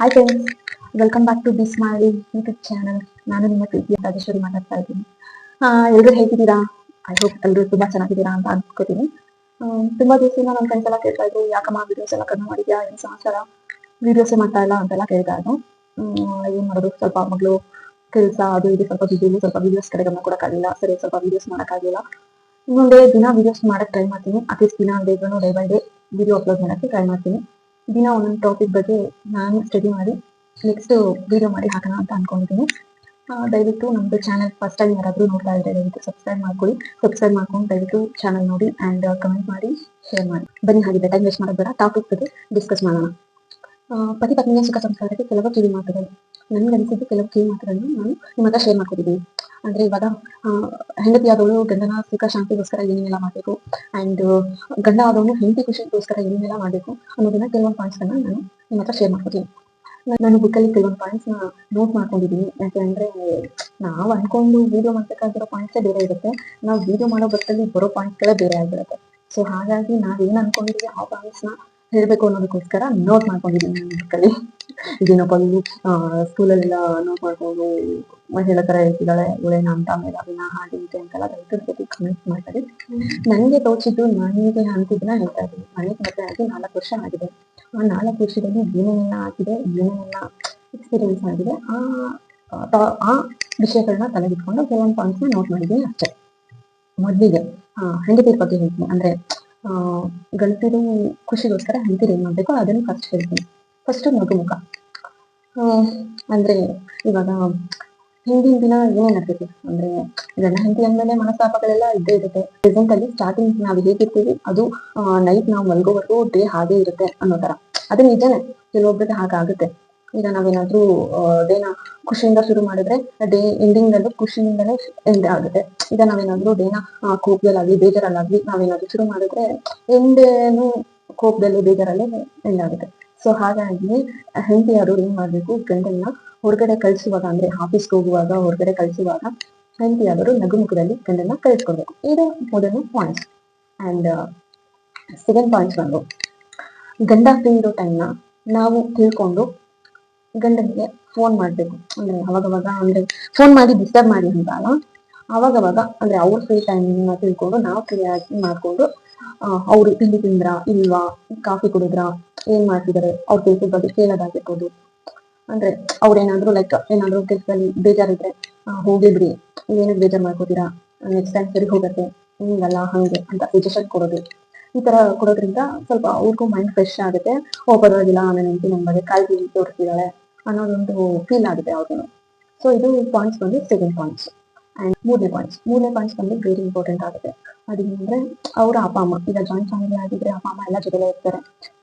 Hi friend welcome back to ಬಿಸ್ ಮಾಡಿ YouTube channel ನಾನು ನಿಮ್ಮ ಪ್ರೀತಿಯ ರಾಜೇಶ್ವರಿ ಮಾತಾಡ್ತಾ ಇದ್ದೀನಿ. ಎಲ್ಲರೂ ಹೇಗಿದ್ದೀರಾ? ಐ ಹೋಪ್ ಎಲ್ಲರೂ ತುಂಬಾ ಚೆನ್ನಾಗಿದ್ದೀರಾ ಅಂತ ಅನ್ಕೋತೀನಿ. ತುಂಬಾ ದಿವಸದಿಂದ ನನ್ನ ಫ್ರೆಂಡ್ಸ್ ಎಲ್ಲ ಕೇಳ್ತಾ ಇದ್ರು, ಯಾಕಮ್ಮ ವಿಡಿಯೋಸ್ ಎಲ್ಲ ಕಡಿಮೆ ಮಾಡಿದ್ಯಾ? ಏನು ಸಮಾಚಾರ? ವಿಡಿಯೋಸೇ ಮಾಡ್ತಾ ಇಲ್ಲ ಅಂತೆಲ್ಲ ಕೇಳ್ತಾ ಇದ್ರು. ಏನ್ ಮಾಡೋದು? ಸ್ವಲ್ಪ ಮಗಳು ಕೆಲಸ, ಅದು ಇದು, ಸ್ವಲ್ಪ ಬಿಸಿ ಸ್ವಲ್ಪ ವಿಡಿಯೋಸ್ ಕಡೆ ಗಮನ ಕೊಡಕ್ಕಾಗಿಲ್ಲ ಸರಿ, ಸ್ವಲ್ಪ ವಿಡಿಯೋಸ್ ಮಾಡೋಕ್ಕಾಗಿಲ್ಲ ಇನ್ನೊಂದೇ ದಿನ ವಿಡಿಯೋಸ್ ಮಾಡಕ್ ಟ್ರೈ ಮಾಡ್ತೀನಿ. ಅಟ್ಲೀಸ್ಟ್ ದಿನ day day by day video upload ಮಾಡೋಕ್ಕೆ ಟ್ರೈ ಮಾಡ್ತೀನಿ. ದಿನ ಒಂದೊಂದು ಟಾಪಿಕ್ ಬಗ್ಗೆ ನಾನು ಸ್ಟಡಿ ಮಾಡಿ ನೆಕ್ಸ್ಟ್ ವಿಡಿಯೋ ಮಾಡಿ ಹಾಕೋಣ ಅಂತ ಅನ್ಕೊಂಡಿದ್ದೀನಿ. ದಯವಿಟ್ಟು ನಮ್ದು ಚಾನಲ್ ಫಸ್ಟ್ ಟೈಮ್ ಯಾರಾದರೂ ನೋಡ್ತಾ ಇದ್ದಾರೆ ದಯವಿಟ್ಟು ಸಬ್ಸ್ಕ್ರೈಬ್ ಮಾಡ್ಕೊಳ್ಳಿ. ಸಬ್ಸ್ಕ್ರೈಬ್ ಮಾಡ್ಕೊಂಡು ದಯವಿಟ್ಟು ಚಾನಲ್ ನೋಡಿ ಆ್ಯಂಡ್ ಕಮೆಂಟ್ ಮಾಡಿ ಶೇರ್ ಮಾಡಿ. ಬನ್ನಿ ಹಾಗೆ ಟೈಮ್ ವೇಸ್ಟ್ ಮಾಡೋದು ಬೇಡ. ಟಾಪಿಕ್ ಬಗ್ಗೆ ಡಿಸ್ಕಸ್ ಮಾಡೋಣ. ಪತಿ ಪತ್ನಿಯ ಸುಖ ಸಂಸ್ಕಾರಕ್ಕೆ ಕೆಲವು ಕಿವಿ ಮಾತುಗಳು ನನಗೆ ಅನಿಸಿದ್ದು ಕೆಲವು ಕಿವಿ ಮಾತುಗಳನ್ನು ನಾನು ನಿಮ್ಮ ಹತ್ರ ಶೇರ್ ಮಾಡ್ಕೊತಿದ್ದೀನಿ ಅಂದ್ರೆ ಇವಾಗ ಹೆಂಡತಿ ಆದವಳು, ಗಂಡನ ಸುಖ, ಶಾಂತಿಗೋಸ್ಕರ ಏನೇನೆಲ್ಲ ಮಾಡಬೇಕು ಅಂಡ್ ಗಂಡ ಆದವನು ಹೆಂಡತಿ ಖುಷಿಗೋಸ್ಕರ ಏನೇನೆಲ್ಲ ಮಾಡಬೇಕು ಅನ್ನೋದನ್ನ ಕೆಲವೊಂದು ಪಾಯಿಂಟ್ಸ್ಗಳನ್ನ ನಾನು ನಿಮ್ಮ ಹತ್ರ ಶೇರ್ ಮಾಡ್ತೀನಿ ನಾನು ಬುಕ್ಕಲ್ಲಿ ಕೆಲವೊಂದು ಪಾಯಿಂಟ್ಸ್ನ ನೋಟ್ ಮಾಡ್ಕೊಂಡಿದ್ದೀನಿ ಯಾಕೆ ಅಂದ್ರೆ, ನಾವು ಅನ್ಕೊಂಡು ವಿಡಿಯೋ ಮಾಡ್ಬೇಕಾಗಿರೋ ಪಾಯಿಂಟ್ಸೇ ಬೇರೆ ಇರುತ್ತೆ. ನಾವು ವಿಡಿಯೋ ಮಾಡೋ ಬರ್ತಲ್ಲಿ ಬರೋ ಪಾಯಿಂಟ್ಸ್ಗಳೇ ಬೇರೆ ಆಗಿರುತ್ತೆ. ಸೊ ಹಾಗಾಗಿ ನಾವೇನು ಅನ್ಕೊಂಡಿದ್ದೀವಿ ಆ ಪಾಯಿಂಟ್ಸ್ನ ಹೇಳಬೇಕು ಅನ್ನೋದಕ್ಕೋಸ್ಕರ ನೋಟ್ ಮಾಡ್ಕೊಂಡಿದ್ದೀನಿ ನನ್ನ ಬುಕ್ಕಲ್ಲಿ ಇದೇನಪ್ಪ ಇಲ್ಲಿ ಸ್ಕೂಲಲ್ಲೆಲ್ಲ ನೋಟ್ ಮಾಡ್ಕೊಂಡು ಮಹಿಳೆ ಥರ ಹೇಳ್ತಿದ್ದಾಳೆ ಇವಳೇನ ಅಂತ ಆಮೇಲೆ ಅದನ್ನ ಹಾಗೆ ಇದೆ ಅಂತೆಲ್ಲ ರೈತರ ಜೊತೆ ಕಮೆಂಟ್ ಮಾಡ್ತಾರೆ ನನಗೆ ತೋಚಿದ್ದು ನನಗೆ ಅಂತಿದ್ದನ್ನ ಹೇಳ್ತಾ ಇದ್ದೀನಿ. ನನಗೆ ಮದುವೆ ಆಗಿ ನಾಲ್ಕು ವರ್ಷ ಆಗಿದೆ. ಆ ನಾಲ್ಕು ವರ್ಷದಲ್ಲಿ ಏನೇನೆಲ್ಲ ಆಗಿದೆ, ಏನೇನೆಲ್ಲ ಎಕ್ಸ್ಪೀರಿಯನ್ಸ್ ಆಗಿದೆ, ಆ ಆ ವಿಷಯಗಳನ್ನ ತಲೆಗಿಟ್ಕೊಂಡು ಕೆಲವೊಂದು ಪಾಯಿಂಟ್ಸ್ನ ನೋಟ್ ಮಾಡಿದ್ದೀನಿ ಅಷ್ಟೇ. ಮೊದಲಿಗೆ ಹೆಂಡತಿರ ಬಗ್ಗೆ ಹೇಳ್ತೀನಿ. ಅಂದ್ರೆ ಗಂಡತಿರು ಖುಷಿಗೋಸ್ಕರ ಹೆಂಡತಿರು ಏನ್ ಮಾಡ್ಬೇಕು ಅದನ್ನು ಫಸ್ಟ್ ಹೇಳ್ತೀನಿ ಫಸ್ಟ್ ಮಗುಮುಖ ಆ, ಅಂದ್ರೆ ಇವಾಗ ಹಿಂದಿನ ದಿನ ಏನೇನ್ ಆಗ್ತೈತಿ? ಅಂದ್ರೆ ಗಂಡ ಹೆಂಡತಿ ಅಂದ್ಮೇಲೆ ಮನಸ್ತಾಪಗಳೆಲ್ಲ ಇದ್ದೇ ಇರುತ್ತೆ. ಪ್ರೆಸೆಂಟ್ ಅಲ್ಲಿ ಸ್ಟಾರ್ಟಿಂಗ್ ನಾವು ಹೇಗಿರ್ತೀವಿ ಅದು ನೈಟ್ ನಾವು ಮಲ್ಗೋವರೆಗೂ ಡೇ ಹಾಗೆ ಇರುತ್ತೆ ಅನ್ನೋ ತರ ಅದು ನಿಜನೇ. ಕೆಲವೊಬ್ಬರಿಗೆ ಹಾಗಾಗುತ್ತೆ. ಈಗ ನಾವೇನಾದ್ರೂ ಡೇನ ಖುಷಿಯಿಂದ ಶುರು ಮಾಡಿದ್ರೆ ಡೇ ಎಂಡಿಂಗ್ ಅಲ್ಲೂ ಖುಷಿಯಿಂದಲೇ ಎಂಡ್ ಆಗುತ್ತೆ. ಈಗ ನಾವೇನಾದ್ರೂ ಡೇನ ಕೋಪದಲ್ಲಾಗ್ಲಿ, ಬೇಜಾರಲ್ಲಾಗ್ಲಿ ನಾವೇನಾದ್ರೂ ಶುರು ಮಾಡಿದ್ರೆ ಎಂಡೇನು ಕೋಪದಲ್ಲಿ, ಬೇಜಾರಲ್ಲಿ ಎಂಡ್ ಆಗುತ್ತೆ. ಸೊ ಹಾಗಾಗಿ ಹೆಂಡತಿಯವರು ಏನ್ ಮಾಡ್ಬೇಕು, ಗಂಡನ್ನ ಹೊರಗಡೆ ಕಳಿಸುವಾಗ, ಅಂದ್ರೆ ಆಫೀಸ್ಗೆ ಹೋಗುವಾಗ, ಹೊರಗಡೆ ಕಳಿಸುವಾಗ ಹೆಂಡತಿಯಾದರು ನಗುಮುಖದಲ್ಲಿ ಗಂಡನ್ನ ಕಳಿಸ್ಕೊಡ್ಬೇಕು. ಇದು ಮೊದಲನೇ ಪಾಯಿಂಟ್ಸ್ ಅಂಡ್ ಸೆಕೆಂಡ್ ಪಾಯಿಂಟ್ಸ್ ಬಂದು, ಗಂಡ ಫ್ರೀ ಇರೋ ಟೈಮ್ನ ನಾವು ತಿಳ್ಕೊಂಡು ಗಂಡನಿಗೆ ಫೋನ್ ಮಾಡ್ಬೇಕು. ಅಂದ್ರೆ ಅವಾಗವಾಗ ಅಂದ್ರೆ ಫೋನ್ ಮಾಡಿ ಡಿಸ್ಟರ್ಬ್ ಮಾಡಿ ಅಂತ ಅಲ್ಲ ಅವಾಗವಾಗ ಅಂದ್ರೆ ಅವ್ರ ಫ್ರೀ ಟೈಮ್ ತಿಳ್ಕೊಂಡು ನಾವು ಫ್ರೀ ಆಗಿ ಮಾಡ್ಕೊಂಡು ಅವರು ತಿಂಡಿ ತಿಂದ್ರಾ, ಇಲ್ವಾ, ಕಾಫಿ ಕುಡಿದ್ರ, ಏನ್ ಮಾಡ್ತಿದಾರೆ, ಅವ್ರ ಕೆಲಸದ ಬಗ್ಗೆ ಕೇಳೋದಾಗಿರ್ಬೋದು. ಅಂದ್ರೆ ಅವ್ರೇನಾದ್ರೂ ಲೈಕ್ ಏನಾದ್ರೂ ಕೆಲಸದಲ್ಲಿ ಬೇಜಾರಿದ್ರೆ ಹೋಗಿದ್ರಿ ಏನಕ್ಕೆ ಬೇಜಾರ್ ಮಾಡ್ಕೋತೀರಾ ನೆಕ್ಸ್ಟ್ ಟೈಮ್ ಸರಿ ಹೋಗತ್ತೆ, ಹಿಂಗಲ್ಲ, ಹಂಗೆ ಅಂತ ಸಜೆಷನ್ ಕೊಡೋದು. ಈ ತರ ಕೊಡೋದ್ರಿಂದ ಸ್ವಲ್ಪ ಅವ್ರಿಗೂ ಮೈಂಡ್ ಫ್ರೆಶ್ ಆಗುತ್ತೆ. ಓ, ಪರವಾಗಿಲ್ಲ ನನ್ನ ಹೆಂಡತಿ ಬಗ್ಗೆ ಕಾಳಜಿ ತೋರಿಸ್ತಿದ್ದಾಳೆ ಅನ್ನೋದೊಂದು ಫೀಲ್ ಆಗಿದೆ ಅವ್ರಿಗೂ ಸೊ ಇದು ಪಾಯಿಂಟ್ಸ್ ಬಂದು ಸೆಕೆಂಡ್ ಪಾಯಿಂಟ್ಸ್ ಆ್ಯಂಡ್ ಮೂರನೇ ಪಾಯಿಂಟ್ಸ್ ಮೂರನೇ ಪಾಯಿಂಟ್ಸ್ ಬಂದು ವೆರಿ ಇಂಪಾರ್ಟೆಂಟ್ ಆಗುತ್ತೆ. ಅದೇನಂದ್ರೆ ಅವರ ಅಪ್ಪ, ಅಮ್ಮ, ಈಗ ಜಾಯಿಂಟ್ ಫ್ಯಾಮಿಲಿ ಆಗಿದ್ರೆ ಅಪ್ಪ, ಅಮ್ಮ ಎಲ್ಲ ಜೊತೆಲೇ ಇರ್ತಾರೆ.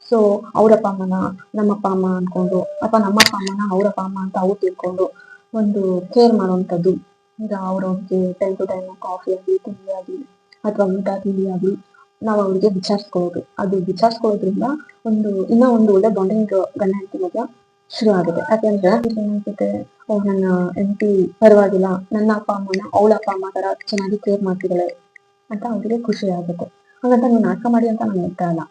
ಸೊ ಅವ್ರ ಅಪ್ಪ, ಅಮ್ಮನ ನಮ್ಮ ಅಪ್ಪ ಅಮ್ಮ ಅನ್ಕೊಂಡು ಅಥವಾ ನಮ್ಮ ಅಪ್ಪ, ಅಮ್ಮನ, ಅವ್ರ ಅಪ್ಪ, ಅಮ್ಮ ಅಂತ ಅವ್ರು ತಿಳ್ಕೊಂಡು ಒಂದು ಕೇರ್ ಮಾಡುವಂಥದ್ದು. ಈಗ ಅವ್ರವ್ರಿಗೆ ಟೈಮ್ ಟು ಟೈಮ್ ಕಾಫಿ ಆಗಲಿ ತಿಂಡಿ ಆಗಲಿ ಅಥವಾ ಊಟ, ತಿಂಡಿ ಆಗಲಿ ನಾವು ಅವ್ರಿಗೆ ವಿಚಾರಿಸ್ಕೊಳ್ಳೋದು ಅದು ವಿಚಾರಿಸ್ಕೊಳ್ಳೋದ್ರಿಂದ ಒಂದು, ಇನ್ನೂ ಒಂದು ಒಳ್ಳೆ ಬಾಂಡಿಂಗ್ ಗಂಡ ಮಧ್ಯ ಶುರು ಆಗಿದೆ ಯಾಕೆಂದ್ರೆ ಏನಾಗುತ್ತೆ ಓ ನನ್ನ ಹೆಂಡತಿ ಪರವಾಗಿಲ್ಲ, ನನ್ನ ಅಪ್ಪ, ಅಮ್ಮನ, ಅವಳ ಅಪ್ಪ, ಅಮ್ಮ ತರ ಚೆನ್ನಾಗಿ ಕೇರ್ ಮಾಡ್ತಿದ್ದಾಳೆ ಅಂತ ಅವರಿಗೆ ಖುಷಿ ಆಗುತ್ತೆ ಹಾಗಂತ ನೀವು ನಾಟಕ ಮಾಡಿ ಅಂತ ನಾನು ಹೇಳ್ತಾ ಇಲ್ಲ.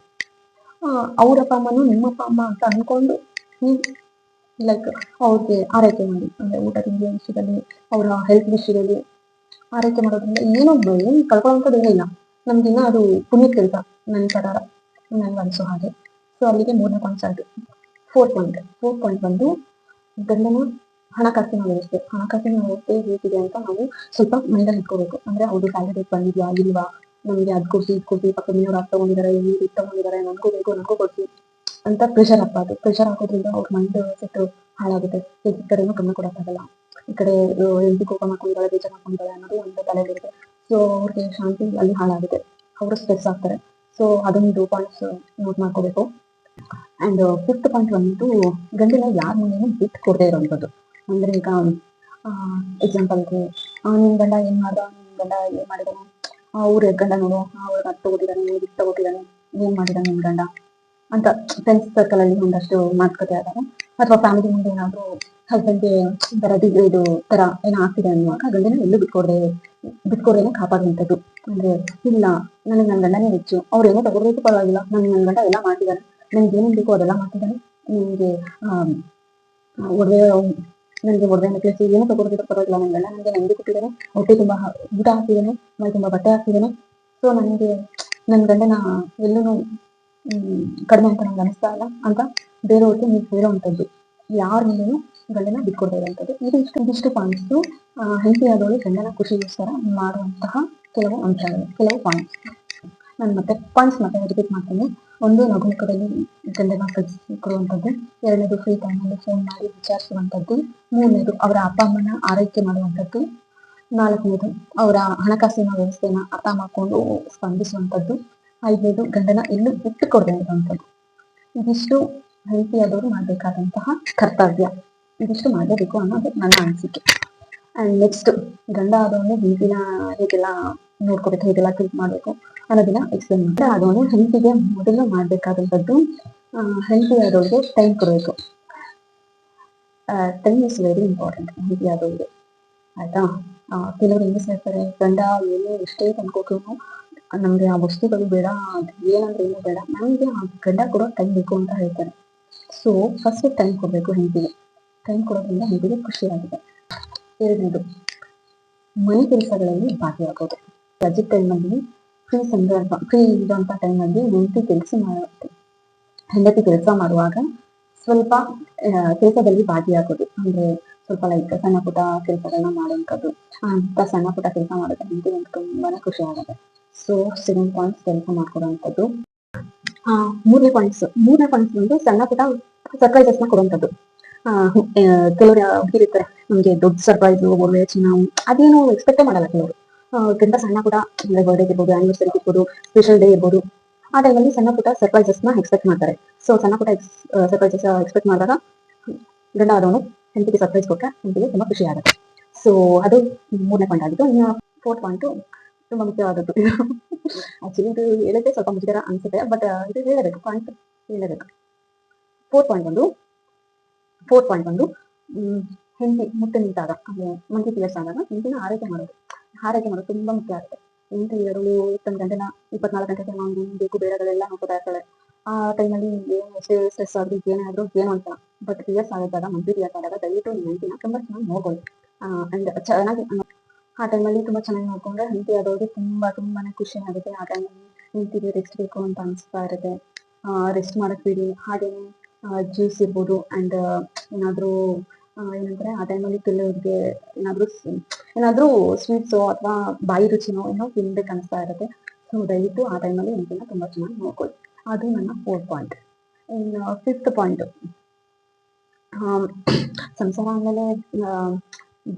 ಅವ್ರ ಅಪ್ಪ, ಅಮ್ಮನು ನಿಮ್ಮ ಅಪ್ಪ, ಅಮ್ಮ ಅಂತ ಅನ್ಕೊಂಡು ನೀವು ಲೈಕ್ ಅವ್ರಿಗೆ ಆರೈಕೆ ಮಾಡಿ. ಅಂದ್ರೆ ಊಟ, ತಿಂಡಿ ವಿಷಯದಲ್ಲಿ, ಅವರ ಹೆಲ್ತ್ ವಿಷಯದಲ್ಲಿ ಆರೈಕೆ ಮಾಡೋದ್ರಿಂದ ಏನು ಏನು ಕಳ್ಕೊಳ್ಳೋಂಥದ್ದು ಏನಿಲ್ಲ. ನಮ್ಗಿನ್ನ ಅದು ಪುಣ್ಯ ಕೆಲಸ ನನ್ನ ಪ್ರಕಾರ. ನನ್ಗೆ ಅನ್ಸೋ ಹಾಗೆ. ಸೊ ಅಲ್ಲಿಗೆ ಮೂರನೇ ಆಯ್ತು ಫೋರ್ತ್ ಪಾಯಿಂಟ್ ಫೋರ್ ಪಾಯಿಂಟ್ ಬಂದು ಗಂಡನ ಹಣಕಾಸಿನ ವ್ಯವಸ್ಥೆ ಹಣಕಾಸಿನ ವ್ಯವಸ್ಥೆ ಹೇಗಿದೆ ಅಂತ ನಾವು ಸ್ವಲ್ಪ ಮೈಂಡಲ್ಲಿ ಇಟ್ಕೋಬೇಕು. ಅಂದ್ರೆ ಅವ್ರಿಗೆ ಸ್ಯಾಲರಿ ಬಂದಿದ್ಯಾ ಇಲ್ವಾ ನಮಗೆ ಅದ್ ಕೊಡ್ಸಿ, ಇದ್ ಕೊಡ್ಸಿ ಪಕ್ಕ ಮನೆಯವ್ರು ಅದ್ ತಗೊಂಡಿದ್ದಾರೆ ಇವ್ರು ಇದು ತಗೊಂಡಿದ್ದಾರೆ ನನ್ಗೂ ಬೇಕು ನನ್ಗೂ ಕೊಡ್ಸಿ ಅಂತ ಪ್ರೆಷರ್ ಹಾಕ್ಬಾರ್ದು ಪ್ರೆಷರ್ ಹಾಕೋದ್ರಿಂದ ಅವ್ರ ಮೈಂಡ್ ಸೆಟ್ ಹಾಳಾಗುತ್ತೆ. ಈ ಕಡೆನೂ ಕಮ್ಮಿ ಕೊಡೋಕ್ಕಾಗಲ್ಲ ಈ ಕಡೆ ಎಲ್ಲಿ ಕೋಪ ಮಾಡ್ಕೊಂಡಿದ್ದಾಳೆ ಬೇಜಾರು ಮಾಡ್ಕೊಂಡಿದ್ದಾಳೆ ಅನ್ನೋದು ಒಂದು ತಲೆಗಿರುತ್ತೆ ಸೊ ಅವ್ರಿಗೆ ಶಾಂತಿ ಅಲ್ಲಿ ಹಾಳಾಗುತ್ತೆ. ಅವರು ಸ್ಟ್ರೆಸ್ ಆಗ್ತಾರೆ. ಸೊ ಅದೊಂದು ಪಾಯಿಂಟ್ಸ್ ನೋಟ್ ಮಾಡ್ಕೋಬೇಕು. ಅಂಡ್ ಫಿಫ್ತ್ ಪಾಯಿಂಟ್ ಬಂದ್ಬಿಟ್ಟು ಗಂಡಿನ ಯಾರ ಮನೇನು ಬಿಟ್ಟು ಕೊಡದೇ ಇರೋವಂಥದ್ದು. ಅಂದ್ರೆ ಈಗ ಎಕ್ಸಾಂಪಲ್ಗೆ ನಿನ್ ಗಂಡ ಏನ್ ಮಾಡ್ದ? ನಿನ್ ಗಂಡ ಏನ್ ಮಾಡಿದಾನೆ ಅವ್ರ ಗಂಡ ನೋಡು. ಅವ್ರ ಅದು ತಗೋತಿದ್ದಾನೆ ಇದು ತಗೋತಿದ್ದಾನೆ ಏನ್ ಮಾಡಿದ ನಿನ್ ಗಂಡ? ಅಂತ ಫ್ರೆಂಡ್ಸ್ ಸರ್ಕಲ್ ಅಲ್ಲಿ ಒಂದಷ್ಟು ಮಾತುಕತೆ ಆದಾಗ, ಅಥವಾ ಫ್ಯಾಮಿಲಿ ಮುಂದೆ ಏನಾದ್ರು ಹಸ್ಬೆಂಡ್ಗೆ ತರ ಇದು ತರ ಏನೋ ಆಗ್ತಿದೆ ಅನ್ನುವಾಗ ಗಂಡನ ಎಲ್ಲೂ ಬಿಟ್ಕೊಡ್ದೆ, ಬಿಟ್ಕೊಡ್ದೇನೆ ಕಾಪಾಡುವಂಥದ್ದು. ಅಂದ್ರೆ, ಇಲ್ಲ, ನನಗೆ ನನ್ನ ಗಂಡನೇ ಹೆಚ್ಚು. ಅವ್ರು ಏನೋ ತಗೋಬೇಕು ಪರವಾಗಿಲ್ಲ. ನನಗೆ ನನ್ನ ಗಂಡ ಎಲ್ಲ ಮಾಡ್ತಿದ್ದಾನೆ ನನ್ಗೆ ಏನೇನು ಬೇಕೋ ಅದೆಲ್ಲ ಮಾಡ್ತಿದ್ದಾನೆ ನಿಮ್ಗೆ ಒಡವೆ ನನಗೆ ಒಡವೆ ನೆಕ್ಲೆಸ್ ಏನು ತಗೊಳ್ತಿದ್ರು ಪರವಾಗಿಲ್ಲ ನನ್ನ ಗಂಡ ನನಗೆ ನೆಮ್ಮದಿ ಕೊಟ್ಟಿದ್ದಾನೆ ಹೊಟ್ಟೆ ತುಂಬ ಊಟ ಹಾಕಿದ್ದಾನೆ ಮೈ ತುಂಬ ಬಟ್ಟೆ ಹಾಕಿದ್ದಾನೆ ಸೊ ನನಗೆ ನನ್ನ ಗಂಡನ ಎಲ್ಲೂ ಕಡಿಮೆ ಅಂತ ನಂಗೆ ಅನಿಸ್ತಾ ಇಲ್ಲ ಅಂತ ಬೇರೆಯವ್ರಿಗೆ ನೀವು ಹೇಳುವಂಥದ್ದು. ಯಾರ ಮೇಲೂ ಗಂಡನ ಬಿಟ್ಕೊಡ್ತಾ ಇರೋಂಥದ್ದು ಇದು ಇಷ್ಟು ಇದಿಷ್ಟು ಪಾಯಿಂಟ್ಸು ಹೆಂಡತಿ ಆದವಳು ಗಂಡನ ಖುಷಿಗೋಸ್ಕರ ಮಾಡುವಂತಹ ಕೆಲವು ಅಂಶಗಳು, ಕೆಲವು ಪಾಯಿಂಟ್ಸ್ ನಾನು ಮತ್ತೆ ಪಾಯಿಂಟ್ಸ್ ಮತ್ತೆ ರಿಪೀಟ್ ಮಾಡ್ತೀನಿ. ಒಂದು ನಗುಮುಖದಲ್ಲಿ ಗಂಡನ ಕೊಡುವಂಥದ್ದು. ಎರಡನೇದು ಫ್ರೀ ಟೈಮಲ್ಲಿ ಫೋನ್ ಮಾಡಿ ವಿಚಾರಿಸುವಂಥದ್ದು. ಮೂರನೇದು ಅವರ ಅಪ್ಪ, ಅಮ್ಮನ ಆರೈಕೆ ಮಾಡುವಂಥದ್ದು. ನಾಲ್ಕನೇದು ಅವರ ಹಣಕಾಸಿನ ವ್ಯವಸ್ಥೆನ ಅರ್ಥ ಮಾಡಿಕೊಂಡು ಸ್ಪಂದಿಸುವಂಥದ್ದು. ಐದನೇದು ಗಂಡನ ಎಲ್ಲೂ ಬಿಟ್ಟು ಕೊಡದೆ ಇರುವಂಥದ್ದು ಇದಿಷ್ಟು ಹೆಂಡತಿಯಾದವರು ಮಾಡಬೇಕಾದಂತಹ ಕರ್ತವ್ಯ. ಇದಿಷ್ಟು ಮಾಡಬೇಕು ಅನ್ನೋದು ನನ್ನ ಅನಿಸಿಕೆ. ಅಂಡ್ ನೆಕ್ಸ್ಟ್ ಗಂಡ ಆದವನು ಹೆಂಡತಿನ ಹೇಗೆಲ್ಲ ನೋಡ್ಕೋಬೇಕು, ಹೇಗೆಲ್ಲ ಟ್ರೀಟ್ ಮಾಡಬೇಕು ಅನ್ನೋದನ್ನ ಎಕ್ಸ್ಪ್ಲೇನ್ ಮಾಡ್ತಾರೆ. ಅದನ್ನು ಹೆಂಡತಿಗೆ ಮೊದಲು ಮಾಡಬೇಕಾದಂಥದ್ದು ಹೆಂಡತಿ ಆದವ್ರಿಗೆ ಟೈಮ್ ಕೊಡಬೇಕು. ಟೈಮ್ ಇಸ್ ವೆರಿ ಇಂಪಾರ್ಟೆಂಟ್ ಹೆಂಡತಿ ಆದವ್ರಿಗೆ ಆಯ್ತಾ ಕೆಲವರು ಹೆಂಗೆ ಹೇಳ್ತಾರೆ, ಗಂಡ ಏನೇ ಎಷ್ಟೇ ತಂದ್ಕೊಟ್ರು ನಮ್ಗೆ ಆ ವಸ್ತುಗಳು ಬೇಡ ಏನಂದ್ರೆ ಏನು ಬೇಡ. ನಮಗೆ ಆ ಗಂಡ ಕೊಡೋ ಟೈಮ್ ಬೇಕು ಅಂತ ಹೇಳ್ತಾರೆ. ಸೊ ಫಸ್ಟ್ ಟೈಮ್ ಕೊಡಬೇಕು ಹೆಂಡತಿಗೆ ಟೈಮ್ ಕೊಡೋದ್ರಿಂದ ಹೆಂಡತಿಗೆ ಖುಷಿಯಾಗಿದೆ ಎರಡನೇದು, ಮನೆ ಕೆಲಸಗಳಲ್ಲಿ ಭಾಗಿಯಾಗೋದು. ರಜೆ ಟೈಮಲ್ಲಿ ಫ್ರೀ ಸಂದರ್ಭ ಫ್ರೀ ಇದ್ದಂಥ ಟೈಮಲ್ಲಿ ಹೆಂಡತಿ ಕೆಲಸ ಮಾಡುತ್ತೆ ಹೆಂಡತಿ ಕೆಲಸ ಮಾಡುವಾಗ ಸ್ವಲ್ಪ ಕೆಲಸದಲ್ಲಿ ಭಾಗಿಯಾಗೋದು ಅಂದ್ರೆ ಸ್ವಲ್ಪ ಲೈಕ್ ಸಣ್ಣ ಪುಟ್ಟ ಕೆಲಸಗಳನ್ನ ಮಾಡುವಂಥದ್ದು ಅಂತ ಸಣ್ಣ ಪುಟ್ಟ ಕೆಲಸ ಮಾಡೋದು ನಂಗೆ ತುಂಬಾನೇ ಖುಷಿ ಆಗುತ್ತೆ ಸೊ ಸೆವೆನ್ ಪಾಯಿಂಟ್ಸ್ ಕೆಲಸ ಮಾಡ್ಕೊಡುವಂಥದ್ದು ಮೂರನೇ ಪಾಯಿಂಟ್ಸ್ ಮೂರನೇ ಪಾಯಿಂಟ್ಸ್ ಬಂದು ಸಣ್ಣ ಪುಟ್ಟ ಸರ್ಪ್ರೈಸಸ್ನ ಕೊಡುವಂಥದ್ದು ಕೆಲವರು ಹುಡುಗಿರ್ತಾರೆ ನಮ್ಗೆ ದೊಡ್ಡ ಸರ್ಪ್ರೈಸ್ ಒಳ್ಳೆ ನಾವು ಅದೇನು ಎಕ್ಸ್ಪೆಕ್ಟೇ ಮಾಡಲ್ಲ ಕೆಲವರು ಗಂಡ ಸಣ್ಣ ಪುಟ್ಟ, ಅಂದ್ರೆ ಬರ್ಡೇ ಇರ್ಬೋದು ಆನಿವರ್ಸರಿ ಇರ್ಬೋದು ಸ್ಪೆಷಲ್ ಡೇ ಇರ್ಬೋದು, ಆ ಟೈಮಲ್ಲಿ ಸಣ್ಣ ಪುಟ್ಟ ಸರ್ಪ್ರೈಸಸ್ನ ಎಕ್ಸ್ಪೆಕ್ಟ್ ಮಾಡ್ತಾರೆ. ಸೊ ಸಣ್ಣ ಪುಟ್ಟ ಸರ್ಪ್ರೈಸಸ್ ಎಕ್ಸ್ಪೆಕ್ಟ್ ಮಾಡಿದಾಗ ಗಂಡ ಆದವನು ಹೆಂಡತಿಗೆ ಸರ್ಪ್ರೈಸ್ ಕೊಟ್ಟರೆ ಹೆಂಡತಿಗೆ ತುಂಬಾ ಖುಷಿ ಆಗುತ್ತೆ. ಸೊ ಅದು ಮೂರನೇ ಪಾಯಿಂಟ್ ಆಗಿತ್ತು ಇನ್ನು ಫೋರ್ತ್ ಪಾಯಿಂಟು ತುಂಬ ಮುಖ್ಯವಾದದ್ದು. ಆಕ್ಚುಲಿ ಇದು ಹೇಳಿದ್ರೆ ಸ್ವಲ್ಪ ಮುಜುಗರ ಅನ್ಸುತ್ತೆ ಬಟ್ ಇದು ಹೇಳಬೇಕು ಪಾಯಿಂಟ್ ಹೇಳಬೇಕು. ಫೋರ್ತ್ ಪಾಯಿಂಟ್ ಒಂದು ಫೋರ್ತ್ ಪಾಯಿಂಟ್ ಒಂದು ಹೆಂಡತಿ ಮುಟ್ಟೆ ನಿಂತಾಗ, ಅಂದ್ರೆ ಪೀರಿಯಡ್ಸ್ ಆದಾಗ ಹೆಂಡತಿನ ಆರೈಕೆ ಮಾಡೋದು. ಆರೈಕೆ ಮಾಡೋದು ತುಂಬಾ ಮುಖ್ಯ ಆಗುತ್ತೆ. ಎಂಟು ಎರಡು ತನ್ನ ಗಂಟೆನ, ಇಪ್ಪತ್ನಾಲ್ಕು ಗಂಟೆ ನಾವು ಬೇಕು ಬೇಡಗಳೆಲ್ಲ ನೋಡ್ಕೊತಾ ಇರ್ತಾಳೆ ಆ ಟೈಮಲ್ಲಿ ಏನು ಸ್ಟ್ರೆಸ್ ಆದ್ರೂ ಏನೇ ಏನು ಅಂತ. ಬಟ್ ಪೀರಿಯಡ್ಸ್ ಆಗಿದ್ದಾಗ ಮಂತ್ಲಿ ಪೀರಿಯಡ್ಸ್ ಆದಾಗ ದಯವಿಟ್ಟು ನಿಮ್ಮ ಹೆಂಡತಿನ ತುಂಬಾ ಚೆನ್ನಾಗಿ ನೋಡ್ಕೊಳ್ಳಿ. ಅಂಡ್ ಚೆನ್ನಾಗಿ ಆ ಟೈಮಲ್ಲಿ ತುಂಬಾ ಚೆನ್ನಾಗಿ ನೋಡ್ಕೊಂಡ್ರೆ ಹೆಂಡತಿ ಆದವ್ರಿಗೆ ತುಂಬಾ ತುಂಬಾನೇ ಖುಷಿ ಆಗುತ್ತೆ. ಆ ಟೈಮಲ್ಲಿ ಹೆಂಡತಿಗೆ ರೆಸ್ಟ್ ಬೇಕು ಅಂತ ಅನಿಸ್ತಾ ಇರುತ್ತೆ. ರೆಸ್ಟ್ ಮಾಡಕ್ ಬಿಡಿ. ಹಾಗೇನೆ ಜ್ಯೂಸ್ ಇರ್ಬೋದು ಅಂಡ್ ಏನಾದ್ರೂ ಏನಂದ್ರೆ ಆ ಟೈಮಲ್ಲಿ ಕೆಲವ್ರಿಗೆ ಏನಾದ್ರೂ ಏನಾದರೂ ಸ್ವೀಟ್ಸು ಅಥವಾ ಬಾಯಿ ರುಚಿನೋ ಏನೋ ತಿನ್ಬೇಕು ಅನಿಸ್ತಾ ಇರುತ್ತೆ. ಸೊ ದಯವಿಟ್ಟು ಆ ಟೈಮಲ್ಲಿ ಹೆಂಡತಿನ ತುಂಬಾ ಚೆನ್ನಾಗಿ ನೋಡ್ಕೊಳ್ಳಿ. ಅದು ನನ್ನ ಫೋರ್ತ್ ಪಾಯಿಂಟ್ ಇನ್ನು ಫಿಫ್ತ್ ಪಾಯಿಂಟ್ ಸಂಸಾರ ಆಮೇಲೆ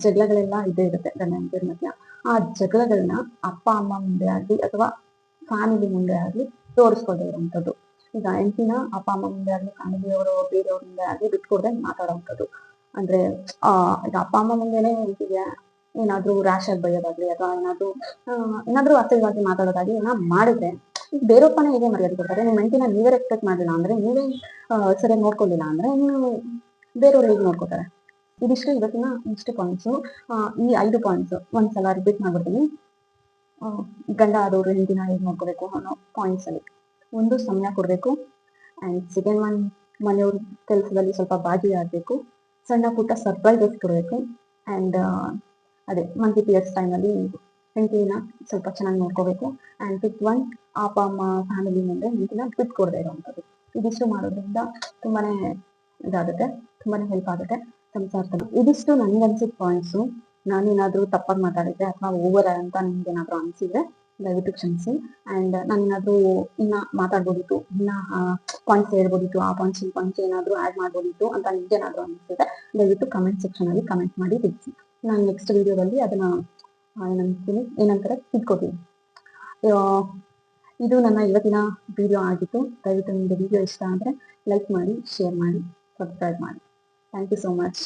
ಜಗಳಗಳೆಲ್ಲ ಇದೇ ಇರುತ್ತೆ ಗಂಡ ಮಧ್ಯ. ಆ ಜಗಳಗಳನ್ನ ಅಪ್ಪ, ಅಮ್ಮ ಮುಂದೆ ಆಗಲಿ ಅಥವಾ ಫ್ಯಾಮಿಲಿ ಮುಂದೆ ಆಗಲಿ ತೋರಿಸ್ಕೊಳ್ದೇ ಇರುವಂಥದ್ದು ಈಗ ಹೆಂಡತಿನ ಅಪ್ಪ, ಅಮ್ಮ ಮುಂದೆ ಆಗಲಿ ಫ್ಯಾಮಿಲಿಯವರು ಬೇರೆಯವ್ರ ಮುಂದೆ ಆಗಲಿ ಬಿಟ್ಕೊಡ್ದೆ ಮಾತಾಡೋವಂಥದ್ದು. ಅಂದ್ರೆ, ಆ, ಈಗ ಅಪ್ಪ, ಅಮ್ಮ ಮುಂದೆನೆ ಹೇಳ್ತಿದ್ಯಾ? ಏನಾದ್ರೂ ರ್ಯಾಶ್ ಆಗಿ ಬೈಯೋದಾಗ್ಲಿ ಅಥವಾ ಏನಾದ್ರೂ ಏನಾದ್ರೂ ಅಸಹ್ಯವಾಗಿ ಮಾತಾಡೋದಾಗ್ಲಿ ಏನೋ ಮಾಡಿದ್ರೆ ಬೇರೊಬ್ಬನೇ ಹೇಗೆ ಮರ್ಯಾದೆ ಕೊಡ್ತಾರೆ. ನಿಮ್ಮ ಹೆಂಡತಿನ ನೀವೇ ರೆಸ್ಪೆಕ್ಟ್ ಮಾಡಲಿಲ್ಲ ಅಂದ್ರೆ, ನೀವೇ ಸರಿ ನೋಡ್ಕೊಳ್ಳಿಲ್ಲ ಅಂದ್ರೆ ನೀವು ಬೇರೆಯವ್ರು ಹೇಗೆ ನೋಡ್ಕೊತಾರೆ. ಇದಿಷ್ಟು ಇವತ್ತಿನ ಇಷ್ಟು ಪಾಯಿಂಟ್ಸು ಈ ಐದು ಪಾಯಿಂಟ್ಸ್ ಒಂದ್ಸಲ ರಿಪೀಟ್ ಮಾಡ್ಬಿಡ್ತೀನಿ. ಗಂಡ ಆದವರು ಹೆಂಡತಿನ ಹೇಗೆ ನೋಡ್ಕೋಬೇಕು ಅನ್ನೋ ಪಾಯಿಂಟ್ಸ್ ಅಲ್ಲಿ. ಒಂದು ಸಮಯ ಕೊಡಬೇಕು. ಆ್ಯಂಡ್ ಸೆಕೆಂಡ್ ಒನ್ ಮನೆಯವ್ರ ಕೆಲಸದಲ್ಲಿ ಸ್ವಲ್ಪ ಭಾಗಿಯಾಗಬೇಕು ಸಣ್ಣ ಪುಟ್ಟ ಸರ್ಪ್ರೈಸಸ್ ಕೊಡಬೇಕು ಆ್ಯಂಡ್ ಅದೇ ಮಂತ್ಲಿ ಪೀರಿಯಡ್ಸ್ ಟೈಮಲ್ಲಿ ಹೆಂಡತಿನ ಸ್ವಲ್ಪ ಚೆನ್ನಾಗಿ ನೋಡ್ಕೋಬೇಕು. ಆ್ಯಂಡ್ ಫಿಫ್ತ್ ಒನ್ ಅಪ್ಪ, ಅಮ್ಮ ಫ್ಯಾಮಿಲಿ ಮುಂದೆ ಹೆಂಡತಿನ ಬಿಟ್ಟು ಕೊಡದೇ ಇರೋವಂಥದ್ದು. ಇದಿಷ್ಟು ಮಾಡೋದ್ರಿಂದ ತುಂಬಾ ಇದಾಗುತ್ತೆ ತುಂಬಾ ಹೆಲ್ಪ್ ಆಗುತ್ತೆ ಸಂಸಾರದಲ್ಲಿ. ಇದಿಷ್ಟು ನನಗನ್ಸಿದ ಪಾಯಿಂಟ್ಸು ನಾನೇನಾದರೂ ತಪ್ಪಾಗಿ ಮಾತಾಡಿದ್ರೆ ಅಥವಾ ಓವರ್ ಅಂತ ನಿಮ್ಗೇನಾದರೂ ಅನಿಸಿದ್ರೆ ದಯವಿಟ್ಟು ಕ್ಷಮಿಸಿ ಆ್ಯಂಡ್ ನಾನೇನಾದ್ರೂ ಇನ್ನ ಮಾತಾಡ್ಬೋದಿತ್ತು, ಇನ್ನ ಪಾಯಿಂಟ್ಸ್ ಹೇಳ್ಬೋದಿತ್ತು, ಆ ಪಾಯಿಂಟ್ಸ್ ಈ ಪಾಯಿಂಟ್ಸ್ ಏನಾದರೂ ಆ್ಯಡ್ ಮಾಡ್ಬೋದಿತ್ತು ಅಂತ ನಿಮ್ಗೇನಾದ್ರೂ ಅನಿಸ್ತಿದೆ ದಯವಿಟ್ಟು ಕಮೆಂಟ್ ಸೆಕ್ಷನಲ್ಲಿ ಕಮೆಂಟ್ ಮಾಡಿ ತಿಳಿಸಿ. ನಾನು ನೆಕ್ಸ್ಟ್ ವಿಡಿಯೋದಲ್ಲಿ ಅದನ್ನ ಏನಂತೀನಿ, ಏನಂತಾರೆ ತಿಳ್ಕೊತೀನಿ ಇದು ನನ್ನ ಇವತ್ತಿನ ವಿಡಿಯೋ ಆಗಿತ್ತು. ದಯವಿಟ್ಟು ನಿಮಗೆ ವಿಡಿಯೋ ಇಷ್ಟ ಆದರೆ ಲೈಕ್ ಮಾಡಿ ಶೇರ್ ಮಾಡಿ ಸಬ್ಸ್ಕ್ರೈಬ್ ಮಾಡಿ. Thank you so much